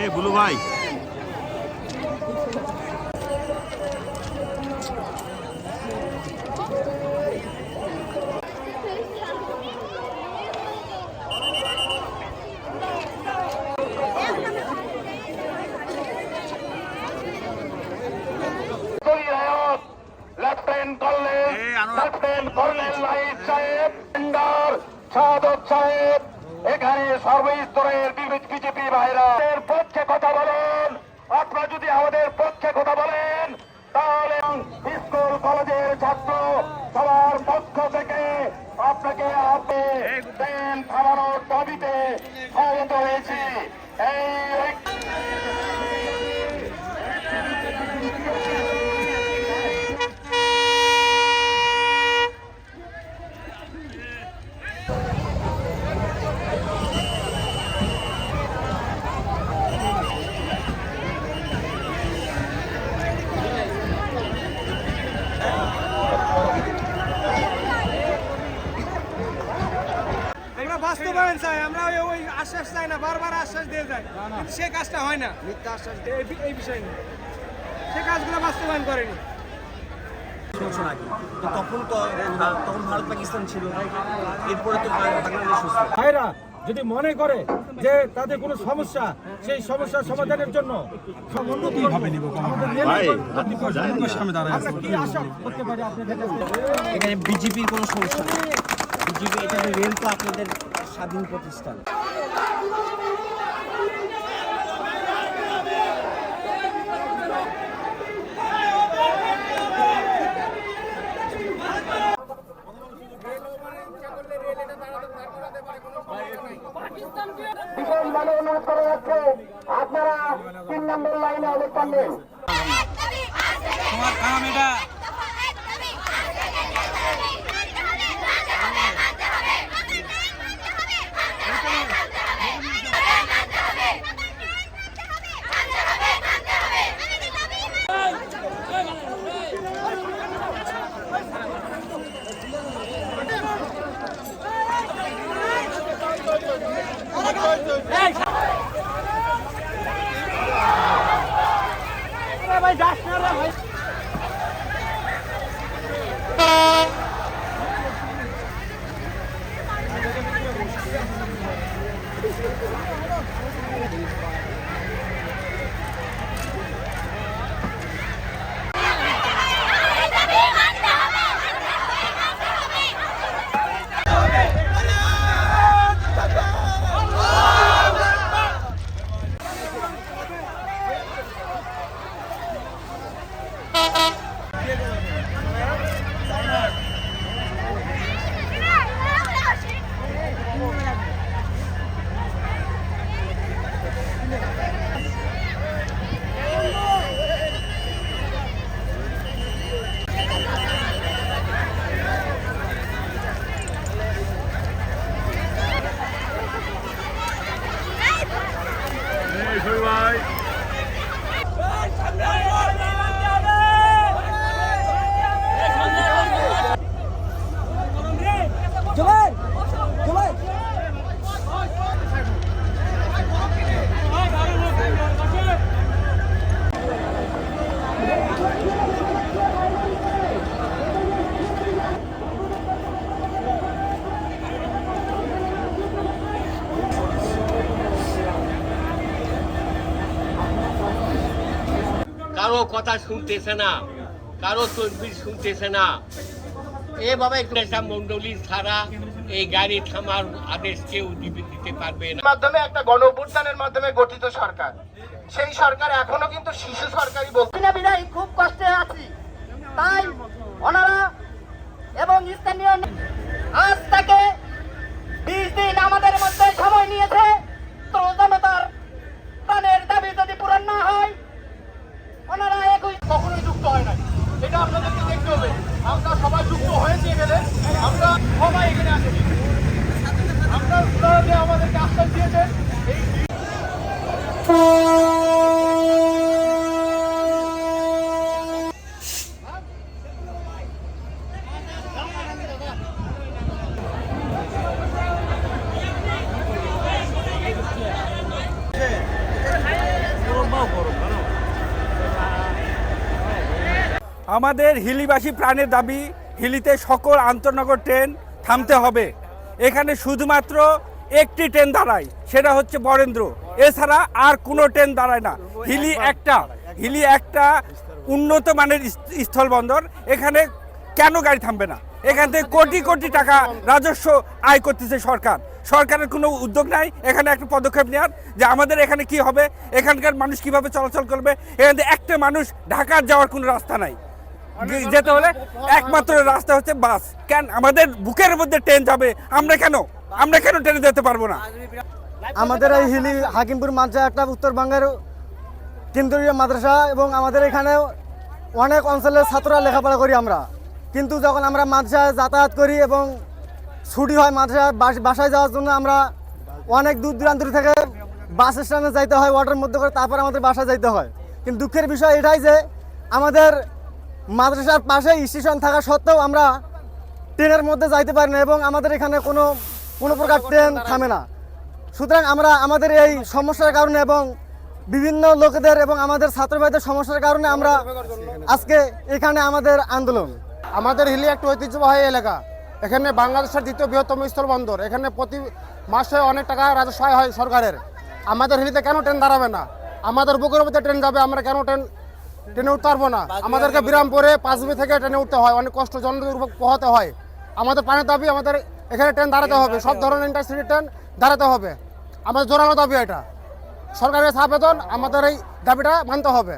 এ blue ভাই। সর্বস্তরের BJP ভাইরা পক্ষে কথা বলেন। আপনারা যদি আমাদের পক্ষে কথা বলেন, তাহলে স্কুল, কলেজের ছাত্র সবার পক্ষ থেকে আপনাকে আপনি থামানোর দাবিতে সমবেত হয়েছি এই চাই আমরা ওই- আশ্বাস চাই না বারবার আশ্বাস দিয়ে যাই কিন্তু সে কাজটা হয় না। এই বি- এই বিষয় নিয়ে। সে কাজগুলো বাস্তবায়ন করেনি। বছর আগে। তো তখন তো তখন ভারত পাকিস্তান ছিল। এরপরে তো বাংলাদেশ ভাইরা যদি মনে করে যে তাদের কোনো সমস্যা সেই সমস্যার সমাধানের জন্য আমাদের কি আশা করতে পারি আপনাদের কাছে? এখানে বিজেপির কোনো সমস্যা বিজেপি এটা রেল তো আপনাদের স্বাধীন প্রতিষ্ঠান। বিশেষভাবে অনুরোধ করা যাচ্ছে। আপনারা তিন নম্বর লাইনে অবস্থান নেন। তোমার কাম এটা। কথা শুনতেছে না কারও তদবির শুনতেছে না। এভাবে নেশা মন্ডলী ছাড়া এই গাড়ি থামার আদেশ কেউ দিতে পারবে না। মাধ্যমে একটা গণ অভ্যুত্থানের মাধ্যমে গঠিত সরকার। সেই সরকার এখনও কিন্তু শিশু সরকারি বলতে বিনা বিদায় খুব কষ্টে আছি। তাই ওনারা এবং স্থানীয় আজ থেকে বিশ দিন আমাদের মধ্যে সময় নিয়েছে। তো জনতার প্রাণের দাবি যদি পূরণ না হয় ওনারা একই কখনোই যুক্ত হয় নাই এটা আপনাদেরকে দেখতে হবে আমরা সবাই যুক্ত আছে এই আমাদের হিলিবাসী প্রাণের দাবি হিলিতে সকল আন্তনগর ট্রেন থামতে হবে। এখানে শুধুমাত্র একটি ট্রেন দাঁড়ায়, সেটা হচ্ছে বরেন্দ্র। এছাড়া আর কোনো ট্রেন দাঁড়ায় না। হিলি একটা হিলি একটা উন্নত মানের স্থ- স্থলবন্দর। এখানে কেন গাড়ি থামবে না? এখান থেকে কোটি কোটি টাকা রাজস্ব আয় করতেছে সরকার। সরকারের কোনো উদ্যোগ নাই। এখানে একটা পদক্ষেপ নেওয়ার। যে আমাদের এখানে কি হবে? এখানকার মানুষ কীভাবে চলাচল করবে? এখান থেকে একটা মানুষ ঢাকার যাওয়ার কোনো রাস্তা নাই। যেতে হলে একমাত্র রাস্তা হচ্ছে বাস। কেন? আমাদের বুকের মধ্যে ট্রেন যাবে। আমরা কেন? আমরা কেন ট্রেনে যেতে পারব না? আমাদের এই হিলি, হাকিমপুর মাদ্রাসা একটা উত্তরবঙ্গের কেন্দ্রীয় মাদ্রাসা এবং আমাদের এখানে অনেক অঞ্চলের ছাত্ররা লেখাপড়া করি আমরা। কিন্তু যখন আমরা মাদ্রাসায় যাতায়াত করি এবং ছুটি হয় মাদ্রাসায় বাসায় যাওয়ার জন্য আমরা অনেক দূর দূরান্ত থেকে বাস স্ট্যান্ডে যাইতে হয় ওয়াটার মধ্যে করে তারপর আমাদের বাসায় যাইতে হয়। কিন্তু দুঃখের বিষয় এটাই যে আমাদের মাদ্রাসার পাশে স্টেশন থাকা সত্ত্বেও আমরা ট্রেনের মধ্যে যাইতে পারি না এবং আমাদের এখানে কোনো কোনো প্রকার ট্রেন থামে না। সুতরাং আমরা আমাদের এই সমস্যার কারণে এবং বিভিন্ন লোকেদের এবং আমাদের ছাত্র ভাইদের সমস্যার কারণে আমরা আজকে এখানে আমাদের আন্দোলন। আমাদের হিলি একটা ঐতিহ্যবাহী এলাকা, এখানে বাংলাদেশের দ্বিতীয় বৃহত্তম স্থলবন্দর, এখানে প্রতি মাসে অনেক টাকা রাজস্ব হয় সরকারের। আমাদের হিলিতে কেন ট্রেন দাঁড়াবে না? আমাদের বুকের মধ্যে ট্রেন যাবে, আমরা কেন ট্রেন, ট্রেনে উঠতে পারব না? আমাদেরকে বিরামপুরে পাঁচবি থেকে ট্রেনে উঠতে হয়, অনেক কষ্ট জনদুর্ভোগ পোহাতে হয়। আমাদের পানির দাবি আমাদের এখানে ট্রেন দাঁড়াতে হবে সব ধরনের ইন্টারসিটি ট্রেন দাঁড়াতে হবে। আমাদের জোরালো দাবি এটা। সরকারের সাবেদন আমাদের এই দাবিটা মানতে হবে।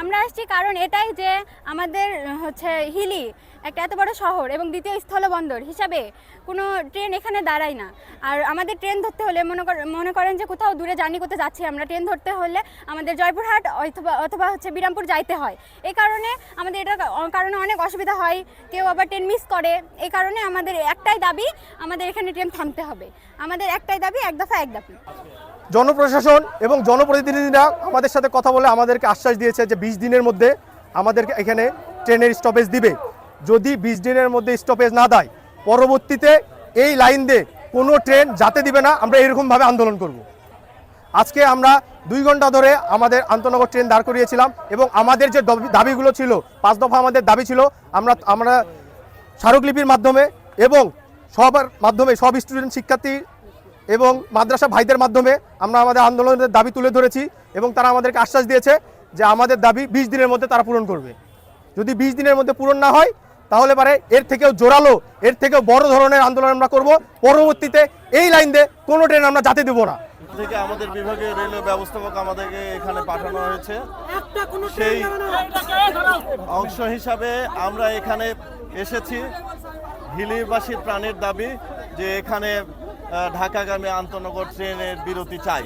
আমরা আসছি কারণ এটাই যে আমাদের, হচ্ছে হিলি, একটা এত বড় শহর এবং দ্বিতীয় স্থলবন্দর হিসাবে কোনো ট্রেন এখানে দাঁড়ায় না। আর আমাদের ট্রেন ধরতে হলে মনে কর, মনে করেন যে কোথাও দূরে জার্নি করতে যাচ্ছি আমরা, ট্রেন ধরতে হলে আমাদের জয়পুরহাট অথবা অথবা হচ্ছে বিরামপুর যাইতে হয়। এই কারণে আমাদের এটার কারণে অনেক অসুবিধা হয়, কেউ আবার ট্রেন মিস করে। এই কারণে আমাদের একটাই দাবি, আমাদের এখানে ট্রেন থামতে হবে। আমাদের একটাই দাবি, এক দফা এক দাবি। জনপ্রশাসন এবং জনপ্রতিনিধিরা আমাদের সাথে কথা বলে আমাদেরকে আশ্বাস দিয়েছে যে বিশ দিনের মধ্যে আমাদেরকে এখানে ট্রেনের স্টপেজ দিবে। যদি বিশ দিনের মধ্যে স্টপেজ না দেয়, পরবর্তীতে এই লাইন দিয়ে কোনো ট্রেন যাতে দিবে না, আমরা এরকমভাবে আন্দোলন করব। আজকে আমরা দুই ঘণ্টা ধরে আমাদের আন্তনগর ট্রেন দাঁড় করিয়েছিলাম এবং আমাদের যে দাবি- দাবিগুলো ছিল, পাঁচ দফা আমাদের দাবি ছিল, আমরা আমরা স্মারকলিপির মাধ্যমে এবং সবার মাধ্যমে সব স্টুডেন্ট শিক্ষার্থী এবং মাদ্রাসা ভাইদের মাধ্যমে আমরা আমাদের আন্দোলনের দাবি তুলে ধরেছি এবং তারা আমাদেরকে আশ্বাস দিয়েছে যে আমাদের দাবি বিশ দিনের মধ্যে তারা পূরণ করবে। যদি বিশ দিনের মধ্যে পূরণ না হয় তাহলে পারে এর থেকেও জোরালো এর থেকেও বড় ধরনের আন্দোলন আমরা করব। পরবর্তীতে এই লাইন দিয়ে কোনো ট্রেন আমরা যাতে দেবো না। থেকে আমাদের বিভাগীয় রেলওয়ে ব্যবস্থাপক আমাদেরকে এখানে পাঠানো হয়েছে। সেই অংশ হিসাবে আমরা এখানে এসেছি। হিলিবাসীর প্রাণের দাবি যে এখানে ঢাকাগামী আন্তনগর ট্রেনের বিরতি চাই।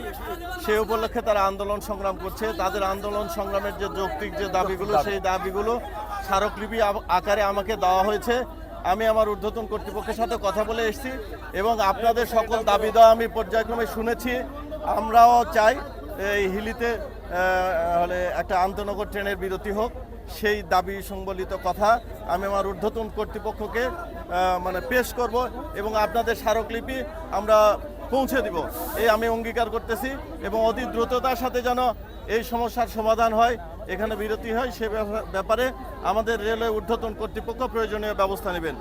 সে উপলক্ষে তারা আন্দোলন সংগ্রাম করছে। তাদের আন্দোলন সংগ্রামের যে যৌক্তিক যে দাবিগুলো সেই দাবিগুলো স্মারকলিপি আকারে আমাকে দেওয়া হয়েছে। আমি আমার ঊর্ধ্বতন কর্তৃপক্ষের সাথে কথা বলে এসেছি এবং আপনাদের সকল দাবি দেওয়া আমি পর্যায়ক্রমে শুনেছি। আমরাও চাই এই হিলিতে হলে একটা আন্তনগর ট্রেনের বিরতি হোক। সেই দাবি সংবলিত কথা আমি আমার ঊর্ধ্বতন কর্তৃপক্ষকে মানে পেশ করব এবং আপনাদের স্মারকলিপি আমরা পৌঁছে দিব। এই আমি অঙ্গীকার করতেছি এবং অতি দ্রুততার সাথে যেন এই সমস্যার সমাধান হয়, এখানে বিরতি হয়, সে ব্যাপারে আমাদের রেলওয়ে ঊর্ধ্বতন কর্তৃপক্ষ প্রয়োজনীয় ব্যবস্থা নেবেন।